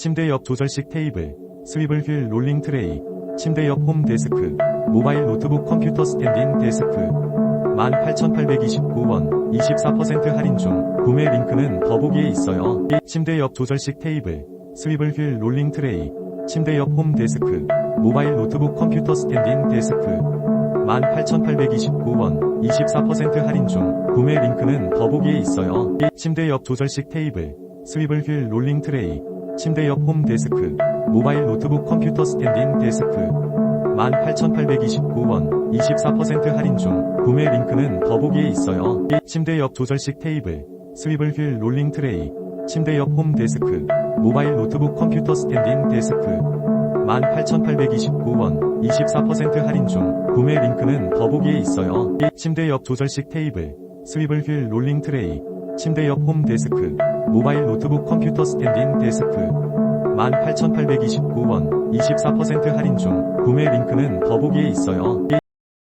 침대 옆 조절식 테이블, 스위블 휠 롤링 트레이, 침대 옆 홈 데스크, 모바일 노트북 컴퓨터 스탠딩 데스크. 18,829원, 24% 할인 중, 구매 링크는 더보기에 있어요. 침대 옆 조절식 테이블, 스위블 휠 롤링 트레이, 침대 옆 홈 데스크, 모바일 노트북 컴퓨터 스탠딩 데스크. 18,829원, 24% 할인 중, 구매 링크는 더보기에 있어요. 침대 옆 조절식 테이블, 스위블 휠 롤링 트레이, 침대 옆 홈 데스크, 모바일 노트북 컴퓨터 스탠딩 데스크. 18,829원, 24% 할인 중, 구매 링크는 더보기에 있어요. 침대 옆 조절식 테이블, 스위블 휠 롤링 트레이, 침대 옆 홈 데스크, 모바일 노트북 컴퓨터 스탠딩 데스크. 18,829원, 24% 할인 중, 구매 링크는 더보기에 있어요. 침대 옆 조절식 테이블, 스위블 휠 롤링 트레이, 침대 옆 홈 데스크, 모바일 노트북 컴퓨터 스탠딩 데스크. 18,829원, 24% 할인 중, 구매 링크는 더보기에 있어요.